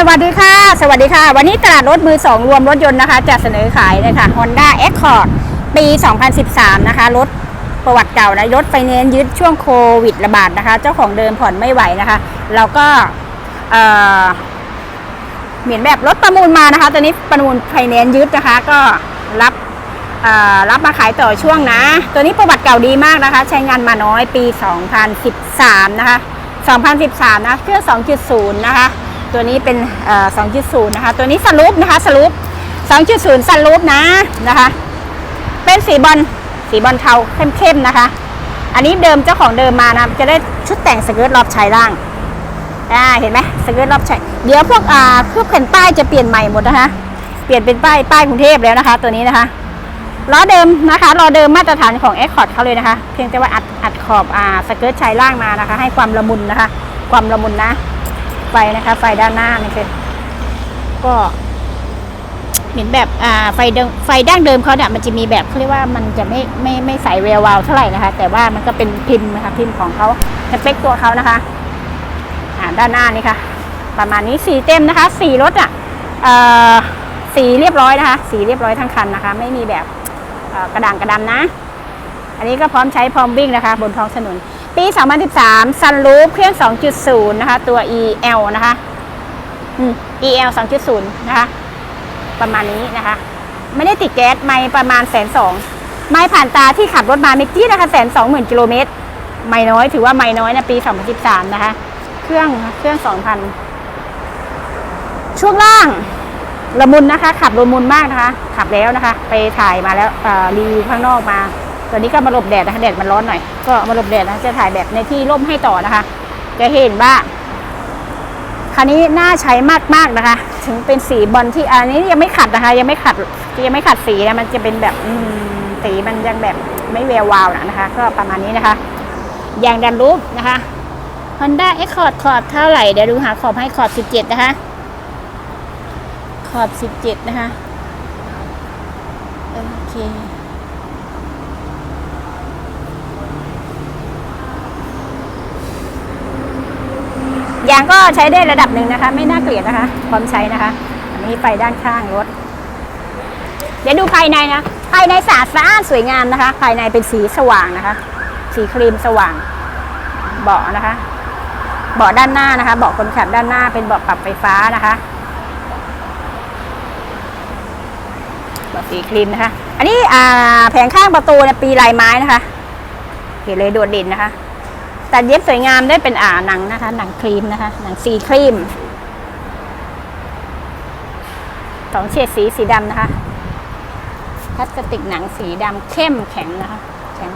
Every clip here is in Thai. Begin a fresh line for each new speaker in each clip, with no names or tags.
สวัสดีค่ะ สวัสดีค่ะ วันนี้ตลาดรถมือสองรวมรถยนต์นะคะจะเสนอขายเลยค่ะ Honda Accord ปี 2013 นะคะ รถประวัติเก่านะ รถไฟแนนซ์ยึดช่วงโควิดระบาดนะคะ เจ้าของเดิมผ่อนไม่ไหวนะคะ เราก็เออเหมือนแบบรถประมูลมานะคะตัวนี้ประมูลไฟแนนซ์ยึดนะคะ ก็รับเออรับมาขายต่อช่วงนะ ตัวนี้ประวัติเก่าดีมากนะคะ ใช้งานมาน้อยปี 2013 นะคะ 2013 นะ เครื่อง 2.0 นะคะ ตัวนี้เป็นเอ่อ2.0นย์นะคะ ตัวนี้สลูปนะคะสลูป2.0สลูปนะนะคะ เป็นสีบอลสีบอลเทาเข้มๆนะคะ อันนี้เดิมเจ้าของเดิมมานะจะได้ชุดแต่งสเกิร์ตรอบชายล่างอ่าเห็นไหมสเกิร์ตรอบชายเดี๋ยวพวกอ่าพวกแผ่นป้ายจะเปลี่ยนใหม่หมดนะคะ เปลี่ยนเป็นป้ายป้ายกรุงเทพแล้วนะคะ ตัวนี้นะคะล้อเดิมนะคะล้อเดิมมาตรฐานของ a อ c o r d เขาเลยนะคะ เพียงแต่ว่าอัดอัดขอบอ่าสเกิร์ตชายล่างมานะคะ ให้ความละมุนนะคะ ความละมุนนะ ฟนะคะ ไฟด้านหน้านี่คือก็เห็นแบบอ่าไฟเดิมไฟดั้งเดิมเขาเนี่ยมันจะมีแบบเขาเรียกว่ามันจะไม่ไม่ไม่ใสเรียววาวเท่าไหร่นะคะ แต่ว่ามันก็เป็นพิมพ์นะคะพิมพ์ของเขาสเปคตัวเขานะคะอ่าด้านหน้านี่ค่ะ ประมาณนี้สีเต็มนะคะ สีรถอะเอ่อสีเรียบร้อยนะคะ สีเรียบร้อยทั้งคันนะคะ ไม่มีแบบกระด่างกระดำนะ อันนี้ก็พร้อมใช้พร้อมวิ่งนะคะ บนท้องถนน ปี 2013ซันรูฟเครื่อง 2.0 นะคะ ตัว EL นะคะอืม EL 2.0 นะคะ ประมาณนี้นะคะ ไม่ได้ติดแก๊สไม่ประมาณแสนสองไม่ผ่านตาที่ขับรถมาเมื่อกี้นะคะแสนสองหมื่นกิโลเมตร ไม่น้อยถือว่าไม่น้อยนะปี 2013 นะคะ เครื่องเครื่อง 2,000 ช่วงล่างละมุนนะคะ ขับละมุนมากนะคะ ขับแล้วนะคะ ไปถ่ายมาแล้วรีวิวข้างนอกมา ตอนนี้ก็มาหลบแดดนะคะแดดมันร้อนหน่อย ก็มาหลบแดดนะจะถ่ายแบบในที่ร่มให้ต่อนะคะ จะเห็นว่าคันนี้น่าใช้มากๆนะคะ ถึงเป็นสีบอลที่อันนี้ยังไม่ขัดนะคะ ยังไม่ขัดยังไม่ขัดสีนะมันจะเป็นแบบอืสีมันยังแบบไม่แวววาวนะคะ ก็ประมาณนี้นะคะยางดันรูปนะคะ Honda Accord ขอบเท่าไหร่เดี๋ยวดูหาขอบให้ขอบ 17 นะคะ ขอบ 17 นะคะ โอเคางก็ใช้ได้ระดับหนึ่งนะคะ ไม่น่าเกลียดนะคะ พร้อมใช้นะคะ อันนี้ไฟด้านข้างรถ เดี๋ยวดูภายในนะ ภายในสะอาดสะอ้านสวยงามนะคะ ภายในเป็นสีสว่างนะคะ สีครีมสว่าง เบาะนะคะ เบาะด้านหน้านะคะ เบาะคนขับด้านหน้าเป็นเบาะปรับไฟฟ้านะคะเบาะสีครีมนะคะ อันนี้แผงข้างประตูเนี่ยปีลายไม้นะคะ เห็นเลยโดดเด่นนะคะ ตัดเย็บสวยงามได้เป็นอ่าหนังนะคะ หนังครีมนะคะ หนังสีครีมสองเฉดสีสีดำนะคะพลาสติกหนังสีดำเข้มแข็งนะคะแข็ง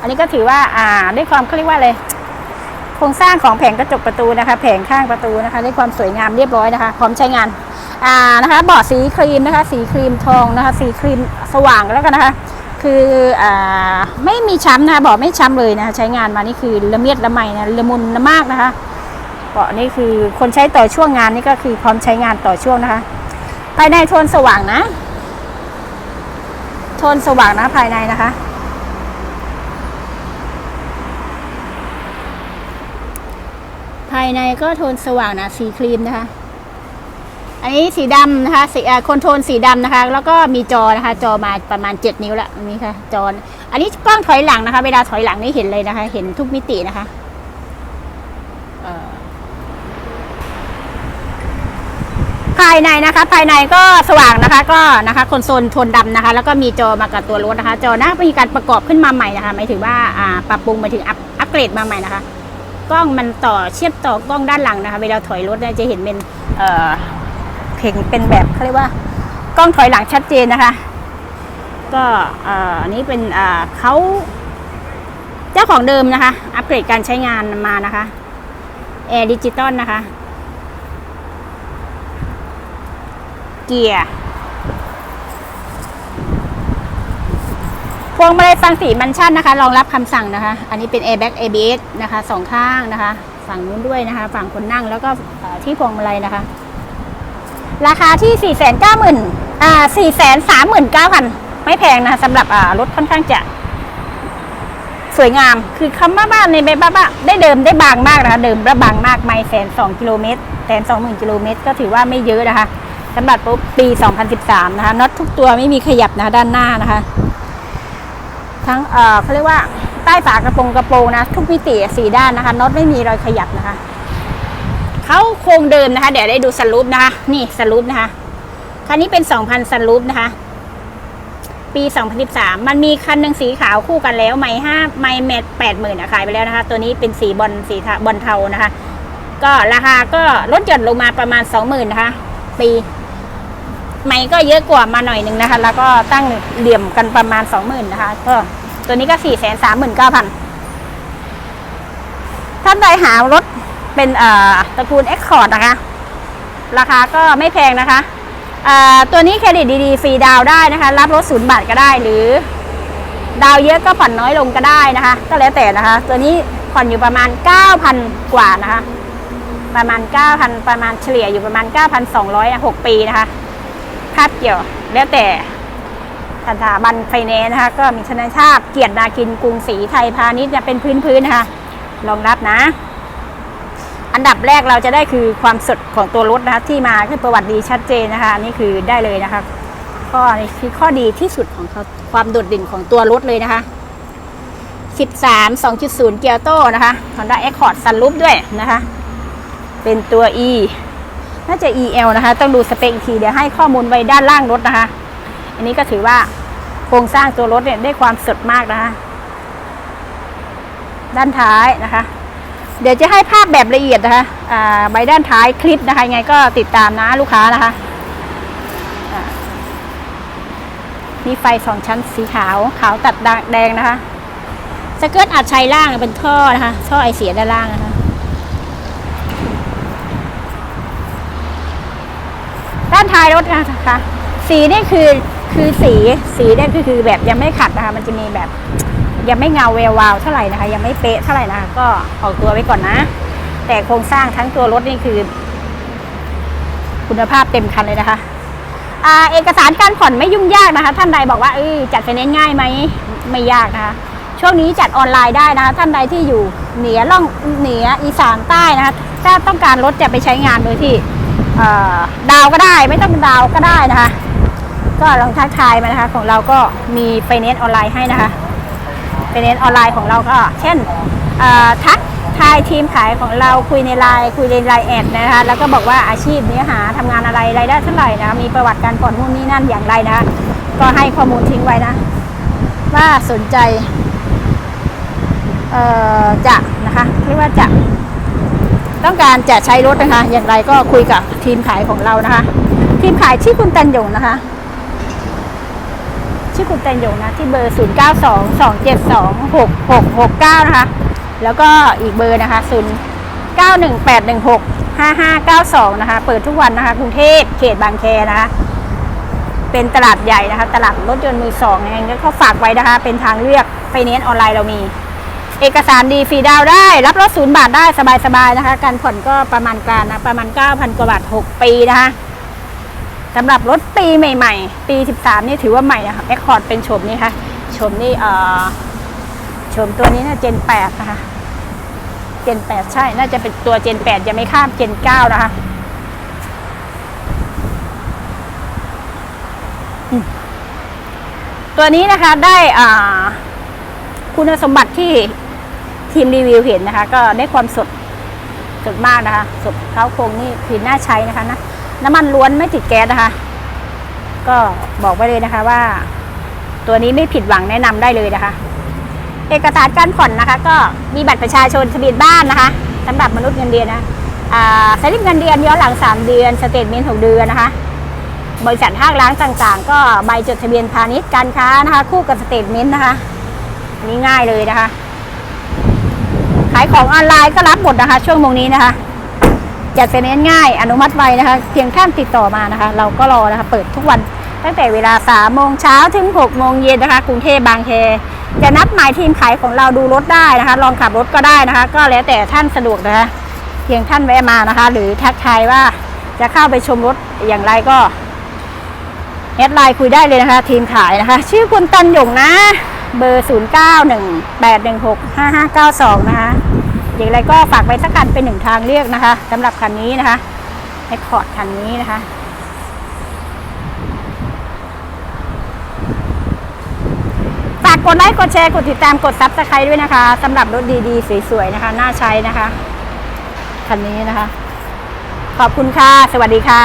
อันนี้ก็ถือว่าอ่าด้วยความเขาเรียกว่าเลยโครงสร้างของแผงกระจกประตูนะคะ แผงข้างประตูนะคะด้วยความสวยงามเรียบร้อยนะคะพร้อมใช้งานอ่านะคะเบาะสีครีมนะคะ สีครีมทองนะคะ สีครีมสว่างแล้วกันนะคะ คืออ่าไม่มีช้ำนะคะเบาะไม่ช้ำเลยนะคะใช้งานมานี่คือละเมียดละไมนะละมุนละมากนะคะเบาะนี่คือคนใช้ต่อช่วงงานนี่ก็คือพร้อมใช้งานต่อช่วงนะคะภายในโทนสว่างนะ โทนสว่างนะภายในนะคะ ภายในก็โทนสว่างนะสีครีมนะคะ อันนี้สีดำนะคะสีอ่าโคนโทนสีดำนะคะ แล้วก็มีจอนะคะ จอมาประมาณ 7 นิ้วละอันนี้ค่ะจออันนี้กล้องถอยหลังนะคะ เวลาถอยหลังนี่เห็นเลยนะคะ เห็นทุกมิตินะคะเอ่อภายในนะคะ ภายในก็สว่างนะคะก็นะคะคอนโซลโทนดำนะคะ แล้วก็มีจอมากับตัวรถนะคะ จอหน้ามีการประกอบขึ้นมาใหม่นะคะหมายถึงว่าอ่าปรับปรุงหมายถึงอัพอัปเกรดมาใหม่นะคะกล้องมันต่อเชื่อมต่อกล้องด้านหลังนะคะ เวลาถอยรถเนี่ยจะเห็นเป็น เอ่งเป็นแบบเขาเรียกว่ากล้องถอยหลังชัดเจนนะคะ ก็อันนี้เป็นเขาเจ้าของเดิมนะคะ อัปเกรดการใช้งานมานะคะแอร์ดิจิตอลนะคะ เกียร์พวงมาลัยฟังสีมันชั่นนะคะ รองรับคำสั่งนะคะ อันนี้เป็น airbag ABS นะคะสองข้างนะคะ ฝั่งนู้นด้วยนะคะ ฝั่งคนนั่งแล้วก็ที่พวงมาลัยนะคะ ราคาที่ 4 9 0 0 0 0อ่า4 3 9 0 0 0 ไม่แพงนะคะสำหรับอ่ารถค่อนข้างจะ สวยงาม คือคำว่าบ้านในแบบบ้าได้เดิมได้บางมากนะคะเดิมและบางมากไม่แสนสองกิโลเมตรแสนสองหมื่นกิโลเมตรก็ถือว่าไม่เยอะนะคะสำหรับปี 2013 นะคะน็อตทุกตัวไม่มีขยับนะคะด้านหน้านะคะ ทั้งเอ่อเขาเรียกว่าใต้ฝากระโปรงกระโปรงนะ ทุกมิติสีด้านนะคะน็อตไม่มีรอยขยับนะคะ เขาโครงเดิมนะคะ เดี๋ยวได้ดูสลูปนะคะ นี่สลูปนะคะคันนี้เป็น 2,000สลูปนะคะ ปี 2013 มันมีคันหนึ่งสีขาวคู่กันแล้ว ไม่ห้าไม่แมทแปดหมื่นขายไปแล้วนะคะ ตัวนี้เป็นสีบอลสีบอลเทานะคะ ก็ราคาก็ลดหย่อนลงมาประมาณ 20,000นะคะ ปีไม่ก็เยอะกว่ามาหน่อยหนึ่งนะคะ แล้วก็ตั้งเหลี่ยมกันประมาณ 20,000นะคะก็ตัวนี้ก็439,000ท่านใดหารถ เป็นตระกูล e x c o r d นะคะ ราคาก็ไม่แพงนะคะตัวนี้เครดิตดีๆฟรีดาวได้นะคะ รับรถศูนย์บาทก็ได้หรือ ดาวเยอะก็ผ่อนน้อยลงก็ได้นะคะ ก็แล้วแต่นะคะ ตัวนี้ผ่อนอยู่ประมาณ 9,000 กว่านะคะ ประมาณ 9,000 ประมาณเฉลี่ยอยู่ประมาณ 9,200นะ6ปีนะคะ คาบเกี่ยวแล้วแต่สถาบันไฟแนนซ์นะคะ ก็มีธนาชาติเกียรตินาคินกรุงศรีไทยพาณิชย์เป็นพื้นๆนะคะรองรับนะ อันดับแรกเราจะได้คือความสดของตัวรถนะคะที่มาคือประวัติดีชัดเจนนะคะนี่คือได้เลยนะคะข้อนี้คือข้อดีที่สุดของเขาความโดดเด่นของตัวรถเลยนะคะ13 2.0 เกียร์โต้นะคะ Honda Accord Sunroof ด้วยนะคะ เป็นตัว E น่าจะ EL นะคะ ต้องดูสเปคอีกทีเดี๋ยวให้ข้อมูลไว้ด้านล่างรถนะคะ อันนี้ก็ถือว่าโครงสร้างตัวรถเนี่ยได้ความสดมากนะคะ ด้านท้ายนะคะ เดี๋ยวจะให้ภาพแบบละเอียดนะคะใบด้านท้ายคลิปนะคะยังไงก็ติดตามนะลูกค้านะคะมีไฟสองชั้นสีขาวขาวตัดแดงนะคะสเกิร์ตอัดชัยล่างเป็นท่อนะคะท่อไอเสียด้านล่างนะคะด้านท้ายรถนะคะสีนี่คือคือสีสีนี่คือคือแบบยังไม่ขัดนะคะ มันจะมีแบบ ยังไม่เงาแวววาวเท่าไหร่นะคะ ยังไม่เป๊ะเท่าไหร่นะคะก็ออกตัวไว้ก่อนนะ แต่โครงสร้างทั้งตัวรถนี่คือ คุณภาพเต็มคันเลยนะคะเอกสารการผ่อนไม่ยุ่งยากนะคะ ท่านใดบอกว่าเอ้ยจัดไฟแนนซ์ง่ายไหมไม่ยากนะคะ ช่วงนี้จัดออนไลน์ได้นะคะ ท่านใดที่อยู่เหนือล่องเหนืออีสานใต้นะคะถ้าต้องการรถจะไปใช้งานโดยที่ดาวก็ได้ ไม่ต้องดาวก็ได้นะคะ ก็ลองทักทายมานะคะ ของเราก็มีไฟแนนซ์ออนไลน์ให้นะคะ ไฟแนนซ์ออนไลน์ของเราก็ เช่นทักทายทีมขายของเราคุยในไลน์คุยในไลน์แอดนะคะแล้วก็บอกว่าอาชีพเนื้อหาทำงานอะไรรายได้เท่าไหร่นะมีประวัติการผ่อนนู่นนี่นั่นอย่างไรนะ ก็ให้ข้อมูลทิ้งไว้นะ ว่าสนใจจะนะคะเรียกว่าจะต้องการจะใช้รถนะคะ อย่างไรก็คุยกับทีมขายของเรานะคะ ทีมขายชื่อคุณตันยงนะคะ ชื่อคุณแตันยงนะที่เบอร์ 0 9 2 2 7 2 6 6 6 9 นะคะ แล้วก็อีกเบอร์นะคะ 0 9 1 8 1 6 5 5 9 2 นะคะ เปิดทุกวันนะคะ กรุงเทพเขตบางแคนะคะ เป็นตลาดใหญ่นะคะ ตลาดรถยนต์มือสองยังไงก็ฝากไว้นะคะ เป็นทางเลือกไฟแนนซ์ออนไลน์เรามี เอกสารดีฟรีดาวได้ รับรถศูนย์บาทได้สบายๆนะคะ การผ่อนก็ประมาณการนะประมาณ 9,000 กว่าบาท 6 ปีนะคะ สำหรับรถปีใหม่ ๆ ปี 13 นี่ถือว่าใหม่นะคะแอคคอร์ดเป็นโฉมนี้ค่ะโฉมนี่เอ่อโฉมตัวนี้นะเจน8นะคะเจน8 ใช่ น่าจะเป็นตัวเจน8ยังไม่ข้ามเจน9นะคะตัวนี้นะคะได้อ่าคุณสมบัติที่ทีมรีวิวเห็นนะคะ ก็ได้ความสดสดมากนะคะ สดเขาโครงนี่คือน่าใช้นะคะนะ น้ำมันล้วนไม่ติดแก๊สนะคะ ก็บอกไว้เลยนะคะว่า ตัวนี้ไม่ผิดหวังแนะนำได้เลยนะคะ เอกสารการผ่อนนะคะ ก็มีบัตรประชาชนทะเบียนบ้านนะคะสำหรับมนุษย์เงินเดือนนะอ่าสลิปเงินเดือนย้อนหลัง 3 เดือนสเตทเมนต์6เดือนนะคะ บริษัทห้างร้านต่างๆ ก็ใบจดทะเบียนพาณิชย์การค้านะคะ คู่กับสเตทเมนต์นะคะอันนี้ง่ายเลยนะคะ ขายของออนไลน์ก็รับหมดนะคะ ช่วงโมงนี้นะคะ จัดไฟแนนซ์ง่ายอนุมัติไวนะคะ เพียงแค่ติดต่อมานะคะ เราก็รอนะคะ เปิดทุกวันตั้งแต่เวลา3โมงเช้าถึง6โมงเย็นนะคะ กรุงเทพบางแคจะนัดหมายทีมขายของเราดูรถได้นะคะ ลองขับรถก็ได้นะคะ ก็แล้วแต่ท่านสะดวกนะคะ เพียงท่านแวะมานะคะ หรือทักทายว่าจะเข้าไปชมรถอย่างไรก็แอดไลน์คุยได้เลยนะคะ ทีมขายนะคะ ชื่อคุณตันหยงนะ เบอร์ 0 9 1 8 1 6 5 5 9 2 นะคะ อย่างไรก็ฝากไปสักกันเป็นหนึ่งทางเลือกนะคะสำหรับคันนี้นะคะแอคคอร์ดคันนี้นะคะฝากกดไลค์กดแชร์กดติดตามกดซับสไครต์ด้วยนะคะสำหรับรถดีๆ สวยๆนะคะ น่าใช้นะคะคันนี้นะคะ ขอบคุณค่ะ สวัสดีค่ะ